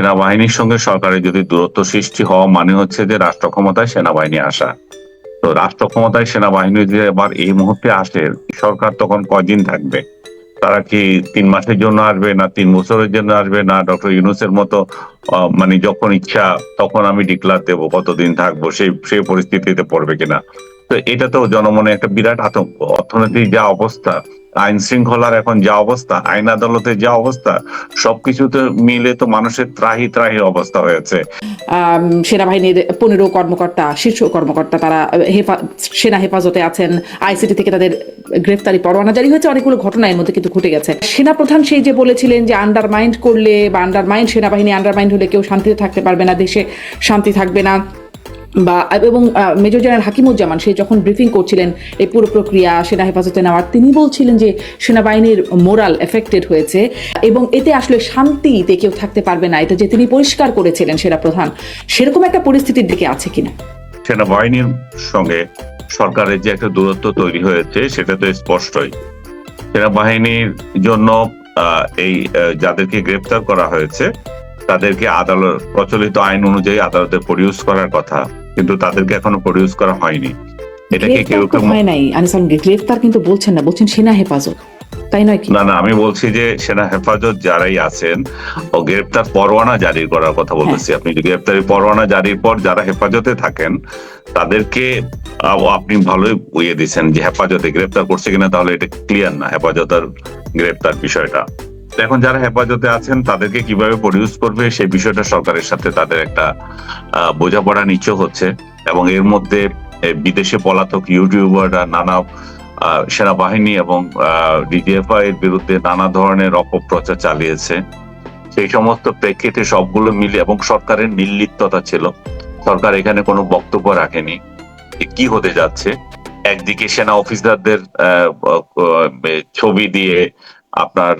সেনাবাহিনীর সঙ্গে সরকারের যদি দূরত্ব সৃষ্টি হওয়া মানে হচ্ছে যে রাষ্ট্র ক্ষমতায় সেনাবাহিনী আসা। তো রাষ্ট্র ক্ষমতায় সেনাবাহিনী যদি আবার এই মুহূর্তে আসে, সরকার তখন কয়দিন থাকবে? তারা কি তিন মাসের জন্য আসবে না তিন বছরের জন্য আসবে না? ডক্টর ইউনুসের মতো মানে যখন ইচ্ছা তখন আমি ডিক্লার দেবো কতদিন থাকব, সেই সেই পরিস্থিতিতে পড়বে কিনা? তো এটা তো জনমনে একটা বিরাট আতঙ্ক। অর্থনীতির যা অবস্থা আইন শৃঙ্খলার এখন যা অবস্থা, আইন আদালতের যা অবস্থা, সবকিছুতে মিলে তো মানুষের ত্রাহি ত্রাহি অবস্থা হয়েছে। সেনাবাহিনীর পনেরো কর্মকর্তা, শীর্ষ কর্মকর্তা তারা সেনা হেফাজতে আছেন। আইসিটি থেকে তাদের গ্রেফতারি পরোয়ানা জারি হয়েছে। অনেকগুলো ঘটনা এর মধ্যে কিন্তু ঘটে গেছে। সেনাপ্রধান সেই যে বলেছিলেন যে আন্ডারমাইন্ড করলে বা আন্ডারমাইন্ড সেনাবাহিনী আন্ডারমাইন্ড হলে কেউ শান্তিতে থাকতে পারবে না, দেশে শান্তি থাকবে না। বা, এবং মেজর জেনারেল হাকিমুজ্জামান, সে যখন ব্রিফিং করছিলেন এই পুরো প্রক্রিয়া সেনা হেফাজতে নেওয়ার, তিনি বলছিলেন যে সেনাবাহিনীর মোরাল এফেক্টেড হয়েছে এবং এতে আসলে শান্তিতে কেউ থাকতে পারবে না। এটা যে তিনি পরিষ্কার করেছিলেন সেনা প্রধান, সেরকম একটা পরিস্থিতির দিকে আছে কিনা? সেনাবাহিনীর সঙ্গে সরকারের যে একটা দূরত্ব তৈরি হয়েছে, সেটা তো স্পষ্টই। সেনাবাহিনীর জন্য এই যাদেরকে গ্রেপ্তার করা হয়েছে, তাদেরকে আদালত, প্রচলিত আইন অনুযায়ী আদালতে প্রডিউস করার কথা। কিন্তু তাদেরকে এখনও প্রডিউস করা হয়নি। এটাকে কেউ কেউ হয় নাই। আনিসাম গ্রেফতার কিন্তু বলছেন না বলছেন সেনা হেফাজত। তাই নয় না না আমি বলছি যে সেনা হেফাজত যারাই আছেন ও গ্রেপ্তার পরোয়ানা জারি করার কথা বলতেছি। হ্যাঁ। আপনি যদি গ্রেপ্তারি পরোয়ানা জারির পর যারা হেফাজতে থাকেন তাদেরকে আপনি ভালোই বুঝিয়ে দিচ্ছেন যে হেফাজতে গ্রেপ্তার করছে কিনা তাহলে এটা ক্লিয়ার না হেফাজতের গ্রেপ্তার বিষয়টা। এখন যারা হেফাজতে আছেন, তাদেরকে কীভাবে প্রডিউস করবে, সেই বিষয়টা সরকারের সাথে তাদের একটা বোঝাপড়া নিশ্চয় হচ্ছে। এবং এর মধ্যে বিদেশে পলাতক ইউটিউবাররা নানা সেনাবাহিনী এবং ডিজিএফআই এর বিরুদ্ধে নানা ধরনের অপপ্রচার চালিয়েছে। সেই সমস্ত প্রেক্ষিতে সবগুলো মিলে, এবং সরকারের নির্লিপ্ততা ছিল। সরকার এখানে কোনো বক্তব্য রাখেনি কি হতে যাচ্ছে। একদিকে সেনা অফিসারদের ছবি দিয়ে আপনার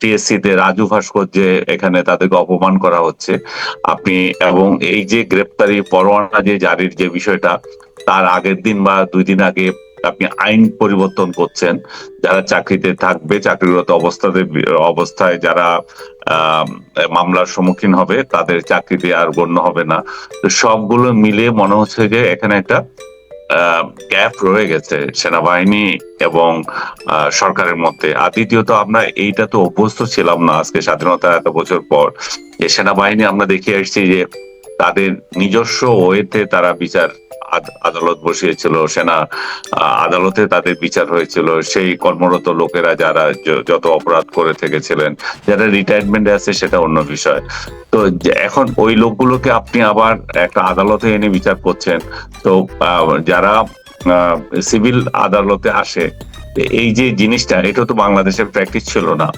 টিএসসি তে রাজু ভাস্কর্যে এখানে তাদেরকে অপমান করা হচ্ছে। আপনি, এবং এই যে গ্রেপ্তারি পরোয়ানা যে জারির যে বিষয়টা, তার আগের দিন বা দুই দিন আগে আপনি আইন পরিবর্তন করছেন। যারা চাকরিতে থাকবে, চাকরিরত অবস্থাতে, অবস্থায় যারা মামলার সম্মুখীন হবে, তাদের চাকরিতে আর গণ্য হবে না। তো সবগুলো মিলে মনে হচ্ছে যে এখানে একটা গ্যাপ রয়ে গেছে সেনাবাহিনী এবং সরকারের মধ্যে। আর দ্বিতীয়ত, আমরা এইটা তো অভ্যস্ত ছিলাম না আজকে স্বাধীনতার এত বছর পর। যে সেনাবাহিনী আমরা দেখে আসছি যে তাদের নিজস্ব ওয়েতে তারা বিচার আদালত বসিয়েছিল, সেনা আদালতে তাদের বিচার হয়েছিল। সেই কর্মরত লোকেরা যারা যত অপরাধ করে থেকেছিলেন, যারা রিটায়ারমেন্টে আছে, সেটা অন্য বিষয়। তো এখন ওই লোকগুলোকে আপনি আবার একটা আদালতে এনে বিচার করছেন। তো যারা সিভিল আদালতে আসে এই যে জিনিসটা, এটা তো বাংলাদেশের প্র্যাকটিস ছিল না।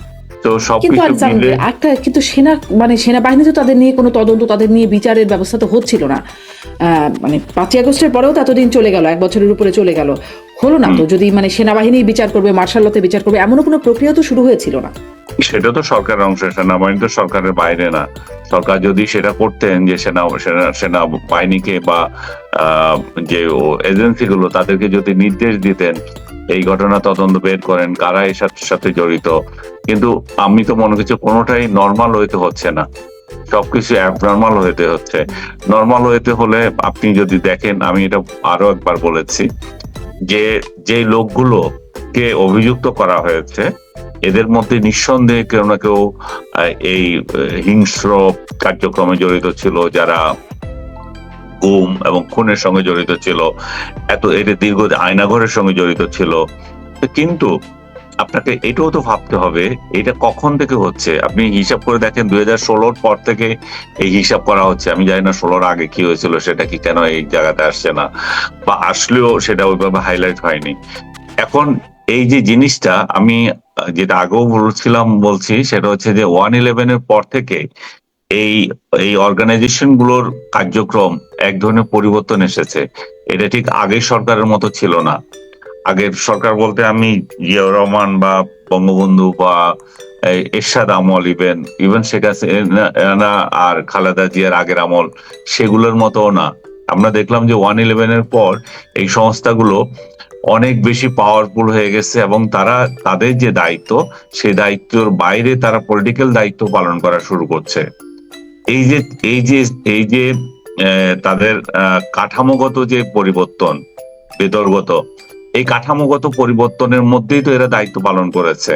তো সবকিছু মিলে একটা কিন্তু সেনা মানে সেনাবাহিনী তো তাদের নিয়ে কোনো তদন্ত তাদের নিয়ে বিচারের ব্যবস্থা তো হচ্ছিল না। মানে পাঁচই আগস্টের পরেও তো এতদিন চলে গেল এক বছরের উপরে চলে গেল। হলো না তো যদি মানে সেনাবাহিনী বিচার করবে মার্শালতে বিচার করবে এমনও কোনো প্রক্রিয়া তো শুরু হয়েছিল না। সেটা তো সরকারের অংশ সেনাবাহিনী তো সরকারের বাইরে না। সরকার যদি সেটা করতেন যে সেনা সেনা- সেনাবাহিনীকে বা যে এজেন্সি গুলো তাদেরকে যদি নির্দেশ দিতেন এই ঘটনা তদন্ত বের করেন, কারা এর সাথে জড়িত। কিন্তু আমি তো মনে করছি কোনোটাই নর্মাল হইতে হচ্ছে না। সবকিছু অ্যাবনর্মাল হইতে হচ্ছে। নর্মাল হইতে হলে আপনি যদি দেখেন, আমি এটা আরও একবার বলেছি, যে যে লোকগুলোকে অভিযুক্ত করা হয়েছে, এদের মধ্যে নিঃসন্দেহে কেউ না কেউ এই হিংস্র কার্যক্রমে জড়িত ছিল, যারা গুম এবং খুনের সঙ্গে জড়িত ছিল, এত এটা দীর্ঘ আয়নাঘরের সঙ্গে জড়িত ছিল। কিন্তু আপনাকে এটাও তো ভাবতে হবে, এটা কখন থেকে হচ্ছে? আপনি হিসাব করে দেখেন, দুই হাজার ষোলোর পর থেকে এই হিসাব করা হচ্ছে। আমি জানি না ষোলোর আগে কি হয়েছিল, সেটা কি কেন এই জায়গাতে আসছে না, বা আসলেও সেটা ওইভাবে হাইলাইট হয়নি। এখন এই যে জিনিসটা, আমি যেটা আগেও বলছিলাম, বলছি, সেটা হচ্ছে যে ওয়ান ইলেভেনের পর থেকে এই এই অর্গানাইজেশনগুলোর কার্যক্রম এক ধরনের পরিবর্তন এসেছে। এটা ঠিক আগের সরকারের মতো ছিল না। আগের সরকার বলতে আমি জিয়াউর রহমান বা বঙ্গবন্ধু বা এরশাদ আমল ইভেন ইভেন শেখ হাসিনা আর খালেদা জিয়ার আগের আমল সেগুলোর মতো না। আমরা দেখলাম যে ওয়ান ইলেভেনের পর এই সংস্থাগুলো অনেক বেশি পাওয়ারফুল হয়ে গেছে এবং তারা তাদের যে দায়িত্ব, সেই দায়িত্বের বাইরে তারা পলিটিক্যাল দায়িত্ব পালন করা শুরু করছে। এই যে এই যে এই যে তাদের কাঠামোগত যে পরিবর্তন বেতরগত এই কাঠামোগত পরিবর্তনের মধ্যেই তো এরা দায়িত্ব পালন করেছে।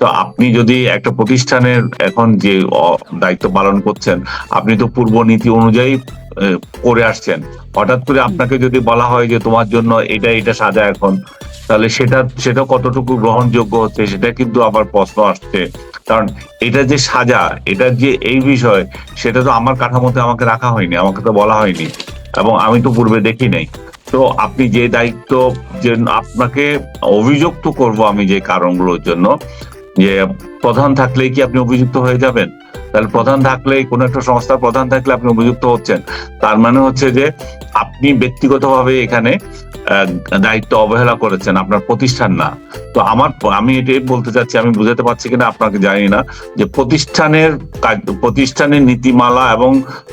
তো আপনি যদি একটা প্রতিষ্ঠানের এখন যে দায়িত্ব পালন করছেন, আপনি তো পূর্ব নীতি অনুযায়ী করে আসছেন। হঠাৎ করে আপনাকে যদি বলা হয় যে, তোমার জন্য এটা এটা সাজা এখন। তাহলে সেটা সেটা কতটুকু গ্রহণযোগ্য হচ্ছে সেটা কিন্তু আবার প্রশ্ন আসছে। কারণ এটা যে সাজা, এটা যে এই বিষয়, সেটা তো আমার কাঠামোতে আমাকে রাখা হয়নি, আমাকে তো বলা হয়নি, এবং আমি তো পূর্বে দেখি নাই। তো আপনি যে দায়িত্ব, যে আপনাকে অভিযুক্ত করব আমি যে কারণগুলোর জন্য, যে প্রধান থাকলেই কি আপনি অভিযুক্ত হয়ে যাবেন? তাহলে প্রধান থাকলে কোনো একটা সংস্থার প্রধান থাকলে আপনি অভিযুক্ত হচ্ছেন। তার মানে হচ্ছে যে, আপনি ব্যক্তিগতভাবে এখানে দায়িত্ব অবহেলা করেছেন, আপনার প্রতিষ্ঠান না। তো আমার, আমি এটাই বলতে চাচ্ছি, আমি বুঝাতে পারছি কিনা আপনাকে জানি না, যে প্রতিষ্ঠানের প্রতিষ্ঠানের নীতিমালা এবং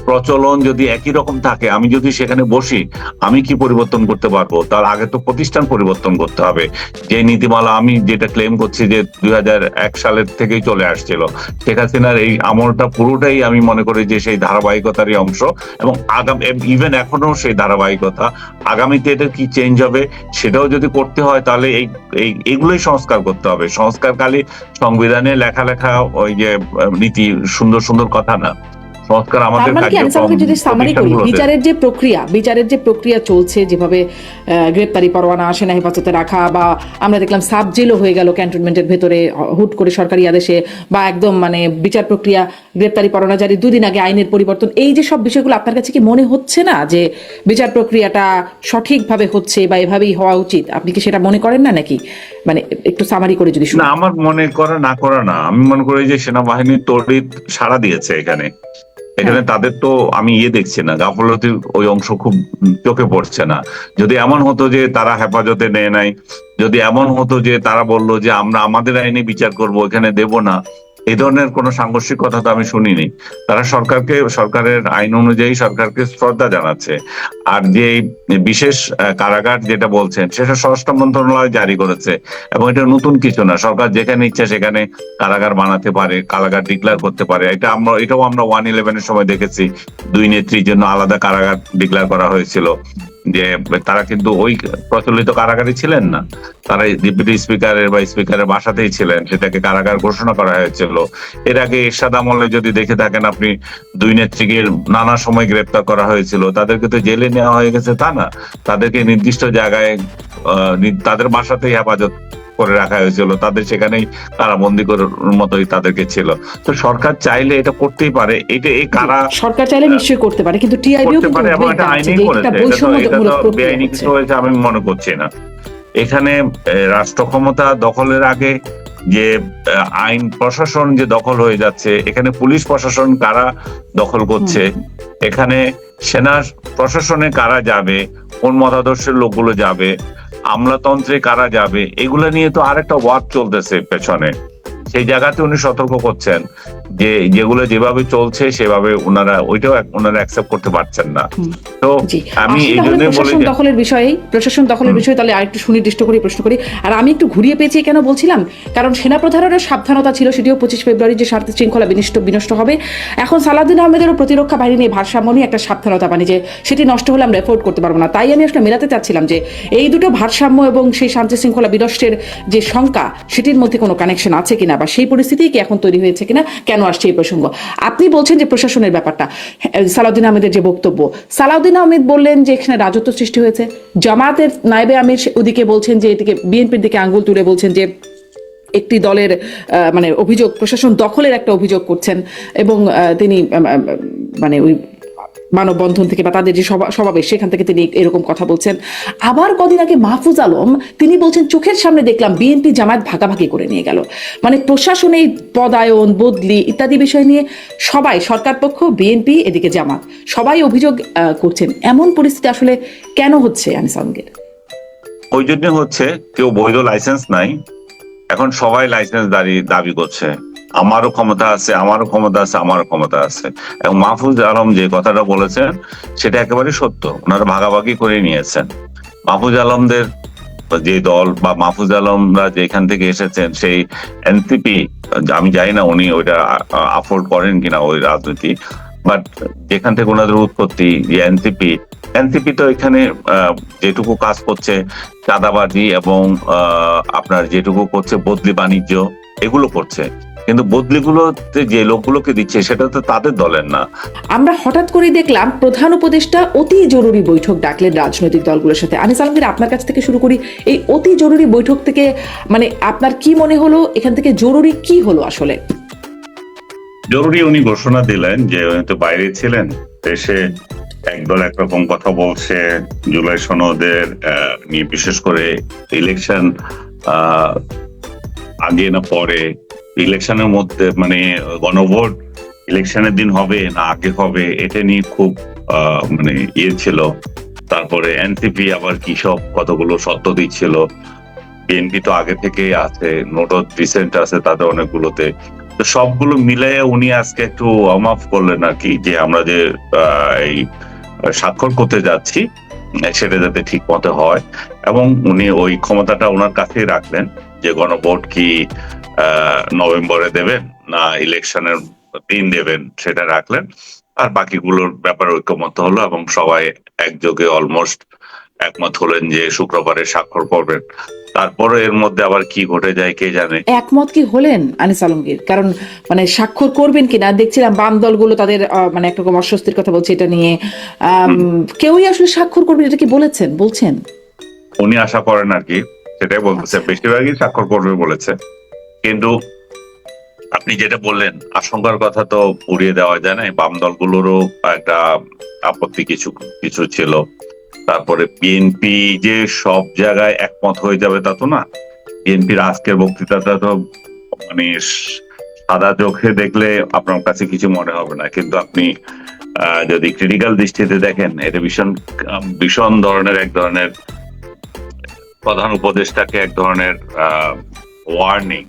প্রচলন যদি একই রকম থাকে, আমি যদি সেখানে বসি, আমি কি পরিবর্তন করতে পারব? তার আগে তো প্রতিষ্ঠান পরিবর্তন করতে হবে। যে নীতিমালা আমি যেটা ক্লেম করছি যে দুই সালের থেকেই চলে আসছিল, শেখ হাসিনার এই আমলটা পুরোটাই আমি মনে করি যে সেই ধারাবাহিকতারই অংশ এবং আগাম ইভেন এখনও সেই ধারাবাহিকতা। আগামীতে এটা কি চেঞ্জ হবে সেটাও যদি করতে হয় তাহলে এই এগুলোই সংস্কার করতে হবে। সংস্কার খালি সংবিধানে লেখা লেখা ওই যে নীতি সুন্দর সুন্দর কথা না। সংস্কার তার আমাদের মানে আমি কার্যক্রম যদি সামারি করি বিচারের যে প্রক্রিয়া বিচারের যে প্রক্রিয়া চলছে যেভাবে গ্রেপ্তারি পরোয়ানা সেনা হেফাজতে রাখা বা আমরা দেখলাম সাব জেলও হয়ে গেল ক্যান্টনমেন্টের ভেতরে হুট করে সরকারি আদেশে বা একদম মানে বিচার প্রক্রিয়া গ্রেপ্তারি পরোয়ানা জারি দুদিন আগে আইনের পরিবর্তন এই যে সব বিষয়গুলো আপনার কাছে কি মনে হচ্ছে না যে বিচার প্রক্রিয়াটা সঠিকভাবে হচ্ছে বা এভাবেই হওয়া উচিত? আপনি কি সেটা মনে করেন না নাকি? মানে একটু সামারি করে যদি না আমার মনে করা না করা না। আমি মনে করি যে সেনাবাহিনী তড়িৎ সাড়া দিয়েছে এখানে। এখানে তাদের তো আমি ইয়ে দেখছি না গাফলতির ওই অংশ খুব চোখে পড়ছে না। যদি এমন হতো যে তারা হেফাজতে নেয় নাই যদি এমন হতো যে তারা বলল যে আমরা আমাদের আইনে বিচার করব, এখানে দেব না এই ধরনের কোনো কথা তো আমি শুনিনি। তারা সরকারকে, সরকারের আইন অনুযায়ী সরকারকে শ্রদ্ধা জানাচ্ছে। আর যে বিশেষ কারাগার যেটা বলছেন, সেটা স্বরাষ্ট্র মন্ত্রণালয় জারি করেছে। এবং এটা নতুন কিছু না, সরকার যেখানে ইচ্ছা সেখানে কারাগার বানাতে পারে, কারাগার ডিক্লেয়ার করতে পারে। এটা আমরা, এটাও আমরা ওয়ান ইলেভেনের সময় দেখেছি। দুই নেত্রীর জন্য আলাদা কারাগার ডিক্লেয়ার করা হয়েছিল। যে, তারা কিন্তু ওই প্রচলিত কারাগারে ছিলেন না। তারা ডেপুটি স্পিকারের বা স্পিকারের বাসাতেই ছিলেন, সেটাকে কারাগার ঘোষণা করা হয়েছিল। এর আগে এরশাদ আমলে যদি দেখে থাকেন আপনি, দুই নেত্রীকে নানা সময় গ্রেপ্তার করা হয়েছিল। তাদেরকে তো জেলে নেওয়া হয়ে গেছে তা না। তাদেরকে নির্দিষ্ট জায়গায় তাদের বাসাতেই হেফাজত করে রাখা হয়েছিল। তাদের সেখানেই কারাবন্দি করার মতোই তাদেরকে ছিল। তো সরকার চাইলে এটা করতেই পারে। এটা এই কারা সরকার চাইলে নিশ্চয়ই করতে পারে কিন্তু টিআইবিও করতে কিন্তু পারে এবং এটা জানাচ্ছে করেছে। এটা তো বেআইনি কিছু হয়েছে আমি মনে করছি না। এখানে রাষ্ট্র ক্ষমতা দখলের আগে যে আইন প্রশাসন যে দখল হয়ে যাচ্ছে এখানে পুলিশ প্রশাসন কারা দখল করছে এখানে সেনা প্রশাসনে কারা যাবে কোন মতাদর্শের লোকগুলো যাবে আমলাতন্ত্রে কারা যাবে, এগুলো নিয়ে তো আরেকটা ওয়ার্ড চলতেছে পেছনে। সেই জায়গাতে উনি সতর্ক করছেন। যে যেগুলো যেভাবে চলছে সেভাবে ওনারা ওইটাও ওনারা অ্যাকসেপ্ট করতে পারছেন না। তো আমি এই জন্যই বলি দখলের বিষয়ে প্রশাসন দখলের বিষয়ে তাহলে আরেকটু সুনির্দিষ্ট করে প্রশ্ন করি। আর আমি একটু ঘুরিয়ে পেয়েছি কেন বলছিলাম? কারণ সেনাপ্রধানেরও সাবধানতা ছিল সেটিও পঁচিশ ফেব্রুয়ারি যে শান্তি শৃঙ্খলা বিনষ্ট বিনষ্ট হবে। এখন সালাউদ্দিন আহমেদেরও প্রতিরক্ষা বাহিনী নিয়ে ভারসাম্য নিয়ে একটা সাবধানতা বাণী যে সেটি নষ্ট হলে আমরা এফোর্ড করতে পারব না। তাই আমি আসলে মেলাতে চাচ্ছিলাম যে এই দুটো ভারসাম্য এবং সেই শান্তি শৃঙ্খলা বিনষ্টের যে শঙ্কা সেটির মধ্যে কোনো কানেকশন আছে কিনা? বা সেই পরিস্থিতি কি এখন তৈরি হয়েছে কিনা? কেন আসছে এই প্রসঙ্গ? আপনি বলছেন যে প্রশাসনের ব্যাপারটা। হ্যাঁ, সালাউদ্দিন আহমেদের যে বক্তব্য সালাউদ্দিন আহমেদ বললেন যে এখানে রাজত্ব সৃষ্টি হয়েছে। জামাতের নাইবে আমির ওদিকে বলছেন যে এদিকে বিএনপির দিকে আঙ্গুল তুলে বলছেন যে একটি দলের মানে অভিযোগ প্রশাসন দখলের একটা অভিযোগ করছেন এবং তিনি মানে ওই মানববন্ধন থেকে বা তাদের যে সমাবেশ, সেখান থেকে তিনি এরকম কথা বলছেন। আবার কদিন আগে মাহফুজ আলম, তিনি বলছেন, চোখের সামনে দেখলাম বিএনপি জামায়াত ভাগাভাগি করে নিয়ে গেল। মানে প্রশাসনে পদায়ন, বদলি ইত্যাদি বিষয় নিয়ে সবাই, সরকার পক্ষ, বিএনপি, এদিকে জামাত, সবাই অভিযোগ করছেন। এমন পরিস্থিতি আসলে কেন হচ্ছে, আনিস ওই জন্য হচ্ছে, কেউ বৈধ লাইসেন্স নাই। এখন সবাই লাইসেন্স দাবি করছে। আমারও ক্ষমতা আছে, আমারও ক্ষমতা আছে, আমারও ক্ষমতা আছে। এবং মাহফুজ আলম যে কথাটা বলেছেন, সেটা একেবারে সত্য। ওনারা ভাগাভাগি করে নিয়েছেন। মাহফুজ আলমদের যে দল বা মাহফুজ আলমরা যেখান থেকে এসেছেন, সেই এনসিপি, আমি জানি না উনি ওইটা আফোর্ড করেন কিনা ওই রাজনীতি, বাট যেখান থেকে ওনাদের উৎপত্তি, যে এনসিপি এনসিপি তো এখানে যেটুকু কাজ করছে, চাঁদাবাজি এবং আপনার যেটুকু করছে বদলি বাণিজ্য, এগুলো করছে। কিন্তু বদলিগুলোতে যে লোকগুলোকে দিচ্ছে সেটা তো তাদের দলের না। আমরা হঠাৎ করে দেখলাম প্রধান উপদেষ্টা অতি জরুরি বৈঠক ডাকলেন রাজনৈতিক দলগুলোর সাথে। আনিস আলমগীর আপনার কাছ থেকে শুরু করি এই অতি জরুরি বৈঠক থেকে মানে আপনার কি মনে হলো? এখান থেকে জরুরি কি হলো আসলে? জরুরি উনি ঘোষণা দিলেন যে উনি তো বাইরে ছিলেন দেশে একদল একরকম কথা বলছে জুলাই সনদের আহ, নিয়ে বিশেষ করে ইলেকশন আগে না পরে ইলেকশনের মধ্যে মানে গণভোট ইলেকশনের দিন হবে, না আগে হবে, এটা নিয়ে খুব মানে ইয়ে ছিল। তারপরে এনসিপি আবার কি সব কতগুলো সত্য দিচ্ছিল। বিএনপি তো আগে থেকেই আছে, নোটও রিসেন্ট আছে তাদের অনেকগুলোতে। তো সবগুলো মিলাই উনি আজকে একটু অমাফ করলেন আর কি, যে আমরা যে এই স্বাক্ষর করতে যাচ্ছি, সেটা যাতে ঠিক মতো হয়। এবং উনি ওই ক্ষমতাটা ওনার কাছেই রাখলেন। যে গণভোট কি নভেম্বরে দেবেন না ইলেকশনের দিন দেবেন সেটা রাখলেন। আর বাকিগুলোর ব্যাপারে ঐক্যমত হলো এবং সবাই একযোগে অলমোস্ট একমত হলেন যে শুক্রবারে স্বাক্ষর করবেন। তারপরে এর মধ্যে আবার কি ঘটে যায় কে জানে? একমত কি হলেন আনিস আলমগীর? কারণ মানে স্বাক্ষর করবেন কিনা? দেখছিলাম বাম দলগুলো তাদের মানে একরকম অস্বস্তির কথা বলছে এটা নিয়ে। কেউই আসলে স্বাক্ষর করবেন এটা কি বলেছেন? বলছেন? উনি আশা করেন আর কি। সেটাই বলতেছে আচ্ছা। বেশিরভাগই স্বাক্ষর করবে বলেছে। কিন্তু আপনি যেটা বললেন আশঙ্কার কথা তো উড়িয়ে দেওয়া যায় না। বাম দলগুলোরও একটা আপত্তি কিছু কিছু ছিল। তারপরে বিএনপি যে সব জায়গায় একমত হয়ে যাবে তা তো না। বিএনপির আজকের বক্তৃতাটা তো মানে সাদা চোখে দেখলে আপনার কাছে কিছু মনে হবে না। কিন্তু আপনি আহ, যদি ক্রিটিক্যাল দৃষ্টিতে দেখেন এটা ভীষণ ভীষণ ধরনের এক ধরনের প্রধান উপদেষ্টাকে এক ধরনের ওয়ার্নিং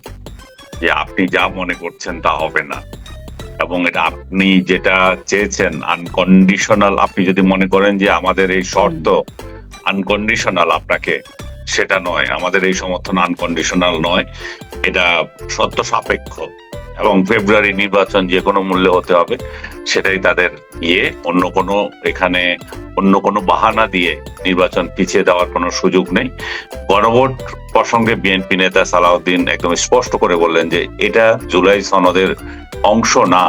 যে আপনি যা মনে করছেন তা হবে না। এবং এটা আপনি যেটা চেয়েছেন আনকন্ডিশনাল আপনি যদি মনে করেন যে আমাদের এই শর্ত আনকন্ডিশনাল আপনাকে, সেটা নয়। আমাদের এই সমর্থন আনকন্ডিশনাল নয়। এটা সত্য সাপেক্ষ। এবং ফেব্রুয়ারি নির্বাচন যে কোনো মূল্যে হতে হবে, সেটাই তাদের ইয়ে। অন্য কোনো এখানে অন্য কোনো বাহানা দিয়ে নির্বাচন পিছিয়ে দেওয়ার কোনো সুযোগ নেই। গণভোট প্রসঙ্গে বিএনপি নেতা সালাউদ্দিন একদম স্পষ্ট করে বললেন যে, এটা জুলাই সনদের অংশ না।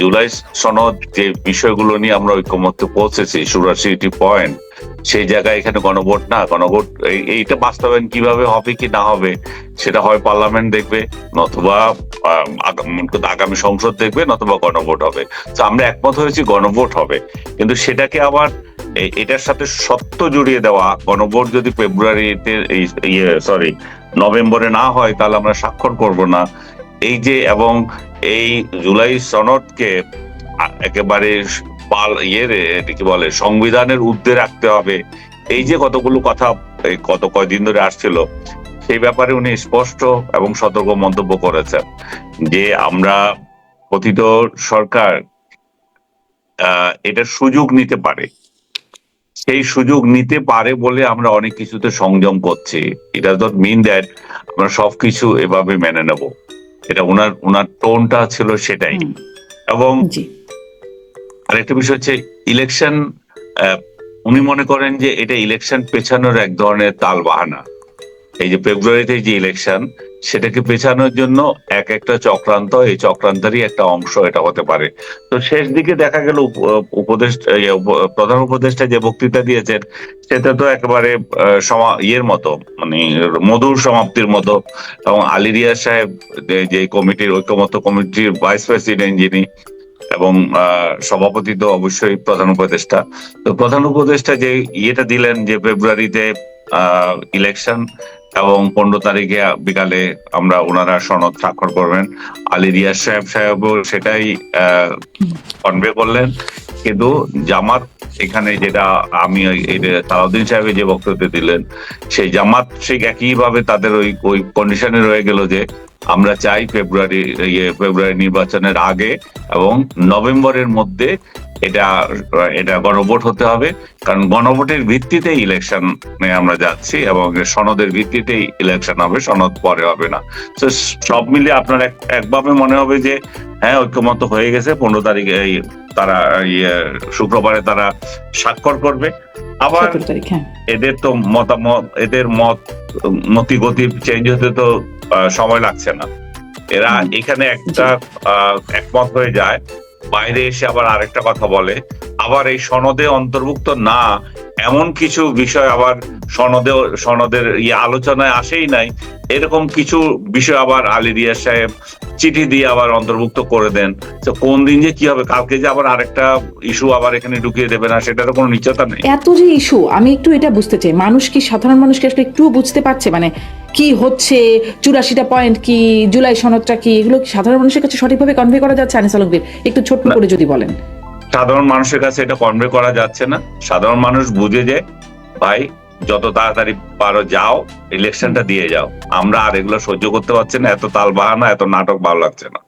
জুলাই সনদ যে বিষয়গুলো নিয়ে আমরা ঐক্যমত্যে পৌঁছেছি, চুরাশিটি পয়েন্ট সেই জায়গায় এখানে গণভোট না, গণভোট এই- এইটা বাস্তবায়ন কীভাবে হবে কি না হবে, সেটা হয় পার্লামেন্ট দেখবে, নতুবা আগামী সংসদ দেখবে, নতুবা গণভোট হবে। তো আমরা একমত হয়েছি গণভোট হবে। কিন্তু সেটাকে আবার এটার সাথে সত্য জড়িয়ে দেওয়া, গণভোট যদি ফেব্রুয়ারিতে ইয়ে সরি নভেম্বরে না হয়, তাহলে আমরা স্বাক্ষর করব না। এই যে, এবং এই জুলাই সনদকে একেবারে পাল ইয়ে কি বলে সংবিধানের ঊর্ধ্বে রাখতে হবে। এই যে কতগুলো কথা এই কত কয়দিন ধরে আসছিল সেই ব্যাপারে উনি স্পষ্ট এবং সতর্ক মন্তব্য করেছেন যে আমরা কথিত সরকার আহ, এটার সুযোগ নিতে পারে। সেই সুযোগ নিতে পারে বলে আমরা অনেক কিছুতে সংযম করছি। এটা ডট মিন দ্যাট আমরা সবকিছু এভাবে মেনে নেব। এটা ওনার ওনার টোনটা ছিল সেটাই। এবং আরেকটা বিষয় হচ্ছে ইলেকশন উনি মনে করেন যে এটা ইলেকশন পেছানোর এক ধরনের তাল বাহানা এই যে ফেব্রুয়ারিতে যে ইলেকশন সেটাকে পেছানোর জন্য এক একটা চক্রান্ত, এই চক্রান্তেরই একটা অংশ এটা হতে পারে। তো শেষ দিকে দেখা গেল উপ- উপদেশ প্রধান উপদেষ্টা যে বক্তৃতা দিয়েছেন, সেটা তো একেবারে সমা- ইয়ের মতো মানে মধুর সমাপ্তির মতো। এবং আলিরিয়া সাহেব যে- কমিটির ঐক্যমত্য কমিটির ভাইস প্রেসিডেন্ট যিনি এবং সভাপতি তো অবশ্যই প্রধান উপদেষ্টা। তো প্রধান উপদেষ্টা যে ইয়েটা দিলেন যে ফেব্রুয়ারিতে ইলেকশন এবং পনেরো তারিখে বিকালে আমরা ওনারা সনদ স্বাক্ষর করবেন। আলী রিয়াজ সাহেব সাহেবও সেটাই কনভে করলেন। কিন্তু জামাত এখানে যেটা আমি সালাউদ্দিন সাহেবের যে বক্তব্য দিলেন, সেই জামাত সেই একইভাবে তাদের ওই ওই কন্ডিশনে রয়ে গেল যে আমরা চাই ফেব্রুয়ারি ইয়ে ফেব্রুয়ারি নির্বাচনের আগে এবং নভেম্বরের মধ্যে এটা এটা গণভোট হতে হবে। কারণ গণভোটের ভিত্তিতেই ইলেকশন আমরা যাচ্ছি এবং সনদের ভিত্তিতেই ইলেকশন হবে সনদ পরে হবে না। তো সব মিলে আপনার একভাবে মনে হবে যে হ্যাঁ ঐক্যমত হয়ে গেছে পনেরো তারিখে তারা ইয়ে, শুক্রবারে তারা স্বাক্ষর করবে। আবার হ্যাঁ। এদের তো মতামত এদের মত মতি গতি চেঞ্জ হতে তো সময় লাগছে না। এরা এখানে একটা আহ, একমত হয়ে যায় বাইরে এসে আবার আরেকটা কথা বলে, আবার এই সনদে অন্তর্ভুক্ত না, এমন কিছু বিষয় আবার সনদে, সনদের ইয়ে আলোচনায় আসেই নাই, এরকম কিছু বিষয় আবার আলী রিয়াজ সাহেব চিঠি দিয়ে আবার অন্তর্ভুক্ত করে দেন। তো কোন দিন যে কি হবে, কালকে যে আবার আরেকটা ইস্যু আবার এখানে ঢুকিয়ে দেবে না সেটারও কোনো নিশ্চয়তা নেই। এত যে ইস্যু, আমি একটু এটা বুঝতে চাই। মানুষ কি সাধারণ মানুষকে আসলে একটু বুঝতে পারছে? মানে কি হচ্ছে চুরাশিটা পয়েন্ট কি জুলাই সনদটা কি এগুলো কি সাধারণ মানুষের কাছে সঠিকভাবে কনভে করা যাচ্ছে? আনিস আলমগীর একটু ছোট্ট করে যদি বলেন। সাধারণ মানুষের কাছে এটা কনভে করা যাচ্ছে না। সাধারণ মানুষ বুঝে যে ভাই যত তাড়াতাড়ি পারো যাও ইলেকশনটা দিয়ে যাও। আমরা আর এগুলো সহ্য করতে পারছি না এত তাল বাহানা এত নাটক ভালো লাগছে না।